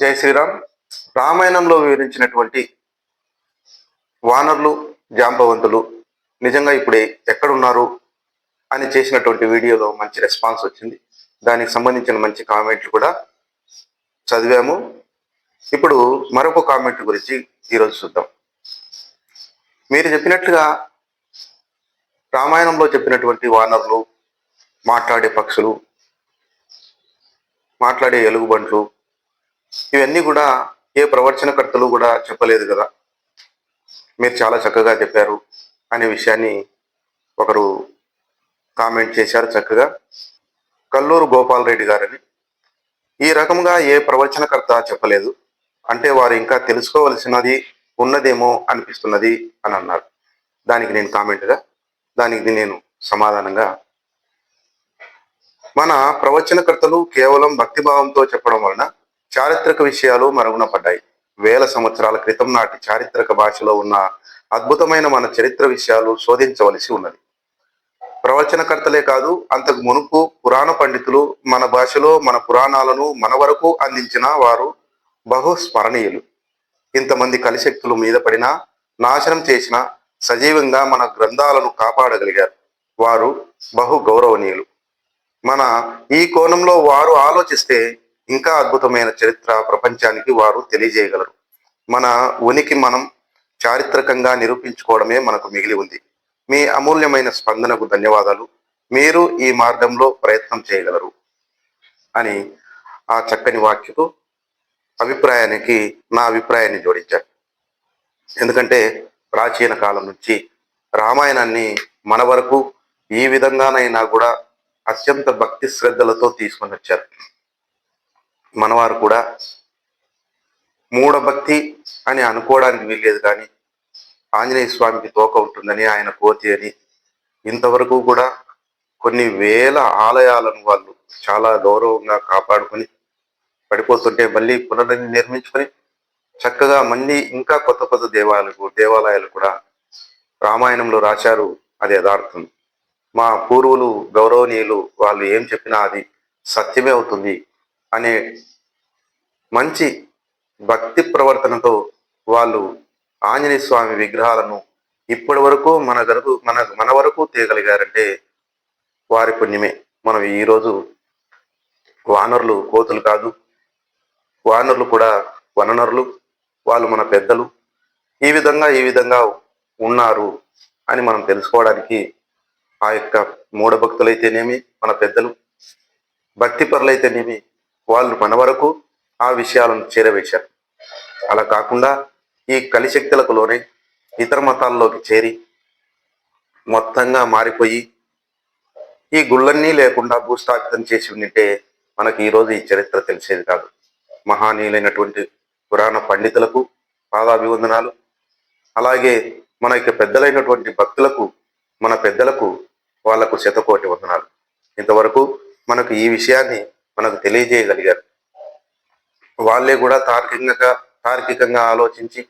జై శ్రీరామ్. రామాయణంలో వివరించినటువంటి వానరులు జాంబవంతులు నిజంగా ఇప్పుడు ఎక్కడున్నారు అని చేసినటువంటి వీడియోలో మంచి రెస్పాన్స్ వచ్చింది. దానికి సంబంధించిన మంచి కామెంట్లు కూడా చదివాము. ఇప్పుడు మరొక కామెంట్ గురించి ఈరోజు చూద్దాం. మీరు చెప్పినట్లుగా రామాయణంలో చెప్పినటువంటి వానరులు మాట్లాడే పక్షులు మాట్లాడే ఎలుగుబంట్లు ఇవన్నీ కూడా ఏ ప్రవచనకర్తలు కూడా చెప్పలేదు కదా. మీరు చాలా చక్కగా చెప్పారు అనే విషయాన్ని ఒకరు కామెంట్ చేశారు చక్కగా. కల్లూరు గోపాల్ రెడ్డి గారని. ఈ రకంగా ఏ ప్రవచనకర్త చెప్పలేదు. అంటే వారు ఇంకా తెలుసుకోవలసినది ఉన్నదేమో అనిపిస్తున్నది అని అన్నారు. దానికి నేను కామెంట్గా దానికి నేను సమాధానంగా. మన ప్రవచనకర్తలు కేవలం భక్తిభావంతో చెప్పడం వలన చారిత్రక విషయాలు మరుగున పడ్డాయి. వేల సంవత్సరాల క్రితం నాటి చారిత్రక భాషలో ఉన్న అద్భుతమైన మన చరిత్ర విషయాలు శోధించవలసి ఉన్నది. ప్రవచనకర్తలే కాదు అంతకు మునుపు పురాణ పండితులు మన భాషలో మన పురాణాలను మన వరకు అందించిన వారు బహు స్మరణీయులు. ఇంతమంది కలిశక్తులు మీద పడినా నాశనం చేసిన సజీవంగా మన గ్రంథాలను కాపాడగలిగారు. వారు బహు గౌరవనీయులు. మన ఈ కోణంలో వారు ఆలోచిస్తే ఇంకా అద్భుతమైన చరిత్ర ప్రపంచానికి వారు తెలియజేయగలరు. మన ఉనికి మనం చారిత్రకంగా నిరూపించుకోవడమే మనకు మిగిలి ఉంది. మీ అమూల్యమైన స్పందనకు ధన్యవాదాలు. మీరు ఈ మార్గంలో ప్రయత్నం చేయగలరు. అని ఆ చక్కని వాక్యకు అభిప్రాయానికి నా అభిప్రాయాన్ని జోడించారు ఎందుకంటే ప్రాచీన కాలం నుంచి రామాయణాన్ని మన వరకు ఈ విధంగానైనా కూడా అత్యంత భక్తి శ్రద్ధలతో తీసుకొని వచ్చారు. మనవారు కూడా మూఢభక్తి అని అనుకోవడానికి వీల్లేదు కానీ ఆంజనేయ స్వామికి తోక ఉంటుందని ఆయన కోతి అని ఇంతవరకు కూడా కొన్ని వేల ఆలయాలను వాళ్ళు చాలా గౌరవంగా కాపాడుకొని పడిపోతుంటే మళ్ళీ పునర్నిర్మించుకొని చక్కగా మళ్ళీ ఇంకా కొత్త కొత్త దేవాలయాలు దేవాలయాలు కూడా రామాయణంలో రాశారు అది యథార్థం. మా పూర్వులు గౌరవనీయులు వాళ్ళు ఏం చెప్పినా అది సత్యమే అవుతుంది. అనే మంచి భక్తి ప్రవర్తనతో వాళ్ళు ఆంజనేయ స్వామి విగ్రహాలను ఇప్పటి వరకు మన గరకు మన మన వరకు తీయగలిగారంటే వారి పుణ్యమే. మనం ఈరోజు వానరులు కోతులు కాదు వానరులు కూడా వననరులు వాళ్ళు మన పెద్దలు ఈ విధంగా ఈ విధంగా ఉన్నారు అని మనం తెలుసుకోవడానికి ఆ యొక్క మూఢభక్తులైతేనేమి మన పెద్దలు భక్తిపరులైతేనేమి వాళ్ళు మన వరకు ఆ విషయాలను చేరవేశారు. అలా కాకుండా ఈ కలిశక్తులకు లోనే ఇతర మతాల్లోకి చేరి మొత్తంగా మారిపోయి ఈ గుళ్ళన్నీ లేకుండా భూస్థాపితం చేసి ఉంటే మనకి ఈరోజు ఈ చరిత్ర తెలిసేది కాదు. మహానీయులైనటువంటి పురాణ పండితులకు పాదాభివందనాలు. అలాగే మన యొక్క పెద్దలైనటువంటి భక్తులకు మన పెద్దలకు వాళ్ళకు శతకోటి వందనాలు. ఇంతవరకు మనకు ఈ విషయాన్ని మనకు తెలియజేయగలిగారు. వాళ్ళే కూడా తార్కికంగా తార్కికంగా ఆలోచించి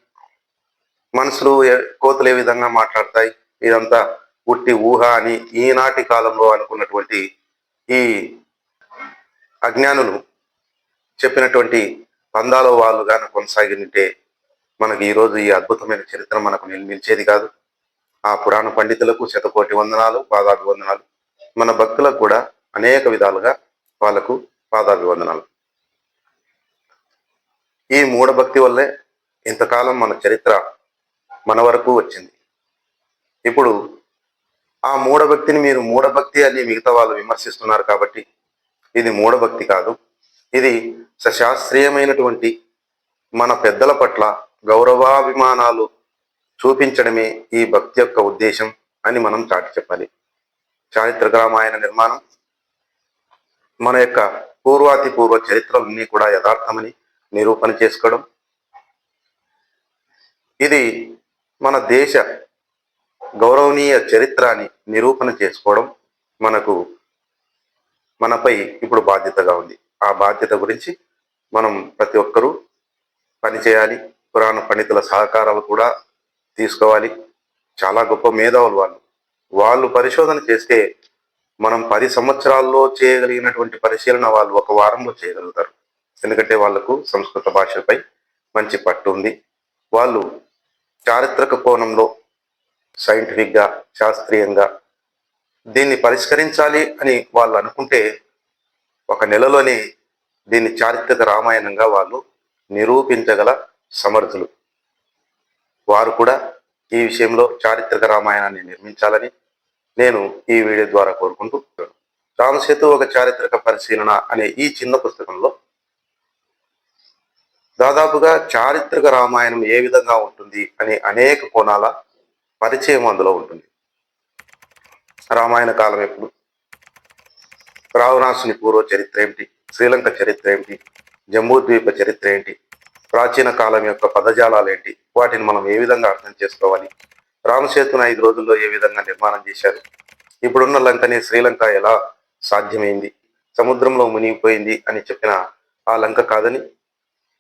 మనసులు కోతులు ఏ విధంగా మాట్లాడతాయి. ఇదంతా ఉట్టి ఊహ అని ఈనాటి కాలంలో అనుకున్నటువంటి ఈ అజ్ఞానులు చెప్పినటువంటి పందాలో వాళ్ళు గాన కొనసాగింటే మనకి ఈరోజు ఈ అద్భుతమైన చరిత్ర మనకు నిల్- నిలిచేది కాదు. ఆ పురాణ పండితులకు శతకోటి వందనాలు పాదాభివందనాలు మన భక్తులకు కూడా అనేక విధాలుగా వాళ్ళకు పాదాభివందనాలు. ఈ మూఢభక్తి వల్లే ఇంతకాలం మన చరిత్ర మన వరకు వచ్చింది. ఇప్పుడు ఆ మూఢభక్తిని మీరు మూఢభక్తి అని మిగతా వాళ్ళు విమర్శిస్తున్నారు కాబట్టి ఇది మూఢభక్తి కాదు. ఇది సశాస్త్రీయమైనటువంటి మన పెద్దల పట్ల గౌరవాభిమానాలు చూపించడమే ఈ భక్తి యొక్క ఉద్దేశం అని మనం చాటి చెప్పాలి. చారిత్రక రామాయణ నిర్మాణం మన యొక్క పూర్వాతి పూర్వ చరిత్రలన్నీ కూడా యథార్థమని నిరూపణ చేసుకోవడం. ఇది మన దేశ గౌరవనీయ చరిత్రాన్ని నిరూపణ చేసుకోవడం మనకు మనపై ఇప్పుడు బాధ్యతగా ఉంది. ఆ బాధ్యత గురించి మనం ప్రతి ఒక్కరూ పనిచేయాలి. పురాణ పండితుల సహకారాలు కూడా తీసుకోవాలి. చాలా గొప్ప మేధావులు వాళ్ళు. వాళ్ళు పరిశోధన చేస్తే మనం పది సంవత్సరాల్లో చేయగలిగినటువంటి పరిశీలన వాళ్ళు ఒక వారంలో చేయగలుగుతారు. ఎందుకంటే వాళ్ళకు సంస్కృత భాషపై మంచి పట్టు ఉంది. వాళ్ళు చారిత్రక కోణంలో సైంటిఫిక్గా శాస్త్రీయంగా దీన్ని పరిష్కరించాలి అని వాళ్ళు అనుకుంటే ఒక నెలలోనే దీన్ని చారిత్రక రామాయణంగా వాళ్ళు నిరూపించగల సమర్థులు. వారు కూడా ఈ విషయంలో చారిత్రక రామాయణాన్ని నిర్మించాలని నేను ఈ వీడియో ద్వారా కోరుకుంటూ రామసేతు ఒక చారిత్రక పరిశీలన అనే ఈ చిన్న పుస్తకంలో దాదాపుగా చారిత్రక రామాయణం ఏ విధంగా ఉంటుంది అనే అనేక కోణాల పరిచయం అందులో ఉంటుంది. రామాయణ కాలం ఎప్పుడు? రావణాసుని పూర్వ చరిత్ర ఏమిటి శ్రీలంక చరిత్ర ఏమిటి జంబూద్వీప చరిత్ర ఏంటి? ప్రాచీన కాలం యొక్క పదజాలాలు ఏంటి? వాటిని మనం ఏ విధంగా అర్థం చేసుకోవాలి? రామసేతును ఐదు రోజుల్లో ఏ విధంగా నిర్మాణం చేశారు? ఇప్పుడున్న లంకని శ్రీలంక ఎలా సాధ్యమైంది? సముద్రంలో మునిగిపోయింది అని చెప్పిన ఆ లంక కాదని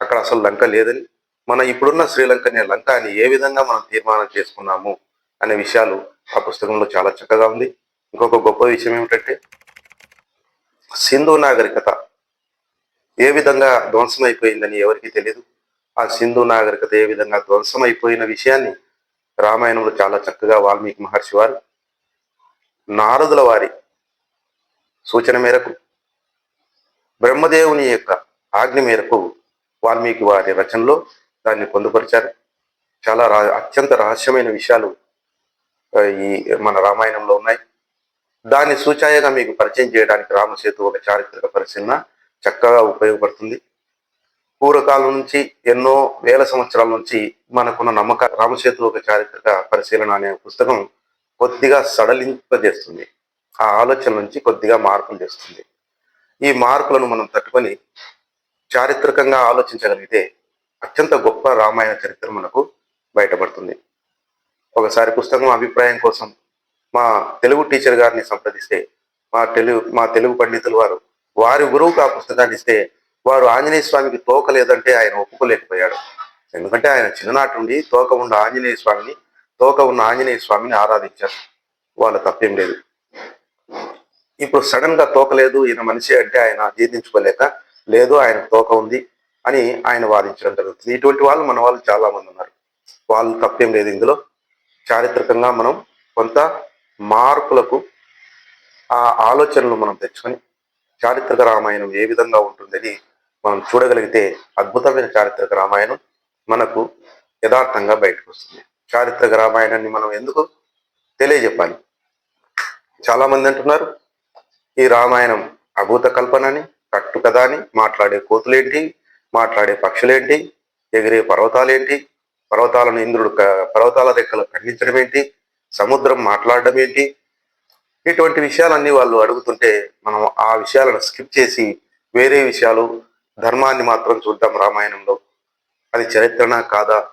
అక్కడ అసలు లంక లేదని మన ఇప్పుడున్న శ్రీలంకని లంక అని ఏ విధంగా మనం తీర్మానం చేసుకున్నాము అనే విషయాలు ఆ పుస్తకంలో చాలా చక్కగా ఉంది. ఇంకొక గొప్ప విషయం ఏమిటంటే సింధు నాగరికత ఏ విధంగా ధ్వంసమైపోయిందని ఎవరికి తెలియదు ఆ సింధు నాగరికత ఏ విధంగా ధ్వంసమైపోయిన విషయాన్ని రామాయణంలో చాలా చక్కగా వాల్మీకి మహర్షి వారు నారదుల వారి సూచన మేరకు బ్రహ్మదేవుని యొక్క ఆజ్ఞ మేరకు వాల్మీకి వారి రచనలో దాన్ని పొందుపరిచారు. చాలా రా అత్యంత రహస్యమైన విషయాలు ఈ మన రామాయణంలో ఉన్నాయి. దాన్ని సూచాయగా మీకు పరిచయం చేయడానికి రామసేతు ఒక చారిత్రక పరిశీలన చక్కగా ఉపయోగపడుతుంది. పూర్వకాలం నుంచి ఎన్నో వేల సంవత్సరాల నుంచి మనకున్న నమ్మక రామసేతు ఒక చారిత్రక పరిశీలన అనే పుస్తకం కొద్దిగా సడలింపజేస్తుంది. ఆ ఆలోచన నుంచి కొద్దిగా మార్పులు చేస్తుంది ఈ మార్పులను మనం తట్టుకొని చారిత్రకంగా ఆలోచించగలిగితే అత్యంత గొప్ప రామాయణ చరిత్ర మనకు బయటపడుతుంది. ఒకసారి పుస్తకం అభిప్రాయం కోసం మా తెలుగు టీచర్ గారిని సంప్రదిస్తే మా తెలుగు మా తెలుగు పండితులు వారు వారి గురువుకు ఆ పుస్తకాన్ని ఇస్తే వారు ఆంజనేయ స్వామికి తోక లేదంటే ఆయన ఒప్పుకోలేకపోయాడు. ఎందుకంటే ఆయన చిన్ననాటి నుండి తోక ఉన్న ఆంజనేయ స్వామిని తోక ఉన్న ఆంజనేయ స్వామిని ఆరాధించారు. వాళ్ళ తప్పేం లేదు. ఇప్పుడు సడన్గా తోక లేదు ఈయన మనిషి అంటే ఆయన జీర్ణించుకోలేక లేదు ఆయన తోక ఉంది అని ఆయన వాదించడం జరుగుతుంది. ఇటువంటి వాళ్ళు మన వాళ్ళు చాలా మంది ఉన్నారు. వాళ్ళు తప్పేం లేదు ఇందులో. చారిత్రకంగా మనం కొంత మార్పులకు ఆ ఆలోచనలు మనం తెచ్చుకొని చారిత్రక రామాయణం ఏ విధంగా ఉంటుందని మనం చూడగలిగితే అద్భుతమైన చారిత్రక రామాయణం మనకు యథార్థంగా బయటకు వస్తుంది చారిత్రక రామాయణాన్ని మనం ఎందుకు తెలియజెప్పాలి? చాలా మంది అంటున్నారు ఈ రామాయణం అభూత కల్పనని కట్టు కథ అని మాట్లాడే కోతులేంటి మాట్లాడే పక్షులేంటి ఎగిరే పర్వతాలేంటి పర్వతాలను ఇంద్రుడు పర్వతాల రెక్కలు ఖండించడం ఏంటి సముద్రం మాట్లాడడం ఏంటి ఇటువంటి విషయాలన్నీ వాళ్ళు అడుగుతుంటే మనం ఆ విషయాలను స్కిప్ చేసి వేరే విషయాలు ధర్మాన్ని మాత్రం చూద్దాం రామాయణంలో. అది చరిత్రనా కాదా?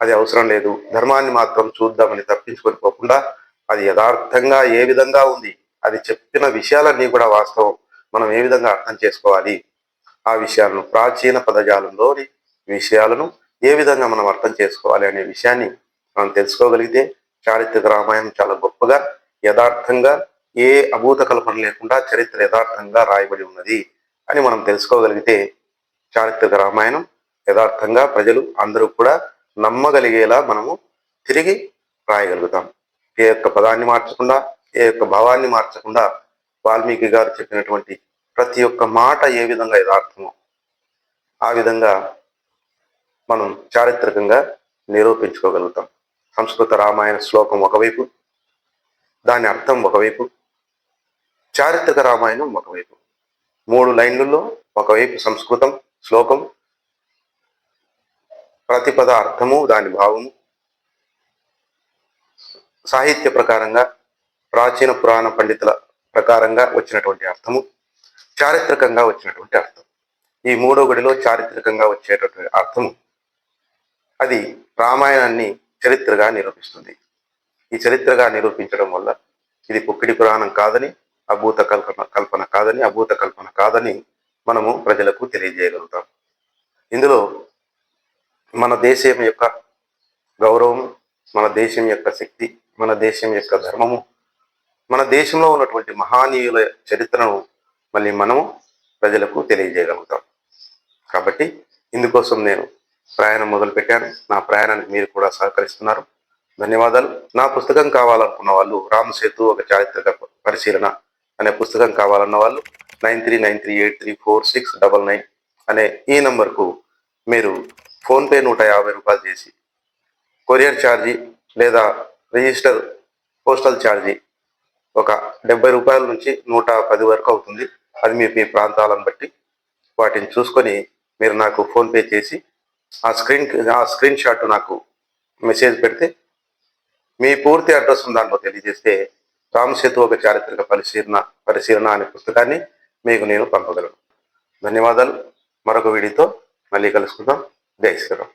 అది అవసరం లేదు. ధర్మాన్ని మాత్రం చూద్దామని తప్పించుకొని పోకుండా అది యథార్థంగా ఏ విధంగా ఉంది? అది చెప్పిన విషయాలన్నీ కూడా వాస్తవం. మనం ఏ విధంగా అర్థం చేసుకోవాలి? ఆ విషయాలను ప్రాచీన పదజాలంలోని విషయాలను ఏ విధంగా మనం అర్థం చేసుకోవాలి అనే విషయాన్ని మనం తెలుసుకోగలిగితే చారిత్రక రామాయణం చాలా గొప్పగా యథార్థంగా ఏ అభూత కల్పన లేకుండా చరిత్ర యథార్థంగా రాయబడి ఉన్నది. అని మనం తెలుసుకోగలిగితే చారిత్రక రామాయణం యథార్థంగా ప్రజలు అందరూ కూడా నమ్మగలిగేలా మనము తిరిగి రాయగలుగుతాం. ఏ యొక్క పదాన్ని మార్చకుండా ఏ యొక్క భావాన్ని మార్చకుండా వాల్మీకి గారు చెప్పినటువంటి ప్రతి ఒక్క మాట ఏ విధంగా యథార్థమో ఆ విధంగా మనం చారిత్రకంగా నిరూపించుకోగలుగుతాం. సంస్కృత రామాయణ శ్లోకం ఒకవైపు దాని అర్థం ఒకవైపు చారిత్రక రామాయణం ఒకవైపు. మూడు లైన్లలో ఒకవైపు సంస్కృతం శ్లోకం ప్రతిపద అర్థము దాని భావము. సాహిత్య ప్రకారంగా ప్రాచీన పురాణ పండితుల ప్రకారంగా వచ్చినటువంటి అర్థము చారిత్రకంగా వచ్చినటువంటి అర్థం. ఈ మూడో గడిలో చారిత్రకంగా వచ్చేటటువంటి అర్థము అది రామాయణాన్ని చరిత్రగా నిరూపిస్తుంది. ఈ చరిత్రగా నిరూపించడం వల్ల ఇది పుక్కిడి పురాణం కాదని అభూత కల్పన కల్పన కాదని అభూత కల్పన కాదని మనము ప్రజలకు తెలియజేయగలుగుతాం. ఇందులో మన దేశం యొక్క గౌరవం మన దేశం యొక్క శక్తి మన దేశం యొక్క ధర్మము మన దేశంలో ఉన్నటువంటి మహానీయుల చరిత్రను మళ్ళీ మనము ప్రజలకు తెలియజేయగలుగుతాం. కాబట్టి ఇందుకోసం నేను ప్రయాణం మొదలుపెట్టాను. నా ప్రయాణానికి మీరు కూడా సహకరిస్తున్నారు. ధన్యవాదాలు. నా పుస్తకం కావాలనుకున్న వాళ్ళు రామసేతు ఒక చారిత్రక పరిశీలన అనే పుస్తకం కావాలన్న వాళ్ళు nine three nine three eight three four six double nine అనే ఈ నంబర్కు మీరు ఫోన్పే నూట యాభై రూపాయలు చేసి కొరియర్ ఛార్జీ లేదా రిజిస్టర్ పోస్టల్ ఛార్జీ ఒక డెబ్బై రూపాయల నుంచి నూట పది వరకు అవుతుంది. అది మీ మీ ప్రాంతాలను బట్టి వాటిని చూసుకొని మీరు నాకు ఫోన్పే చేసి ఆ స్క్రీన్ ఆ స్క్రీన్ షాట్ నాకు మెసేజ్ పెడితే మీ పూర్తి అడ్రస్ దాంట్లో తెలియజేస్తే రామసేతు ఒక చారిత్రక పరిశీలన పరిశీలన అనే పుస్తకాన్ని మీకు నేను పంపగలను. ధన్యవాదాలు. మరొక వీడియోతో మళ్ళీ కలుసుకుందాం. జై శ్రీరామ్.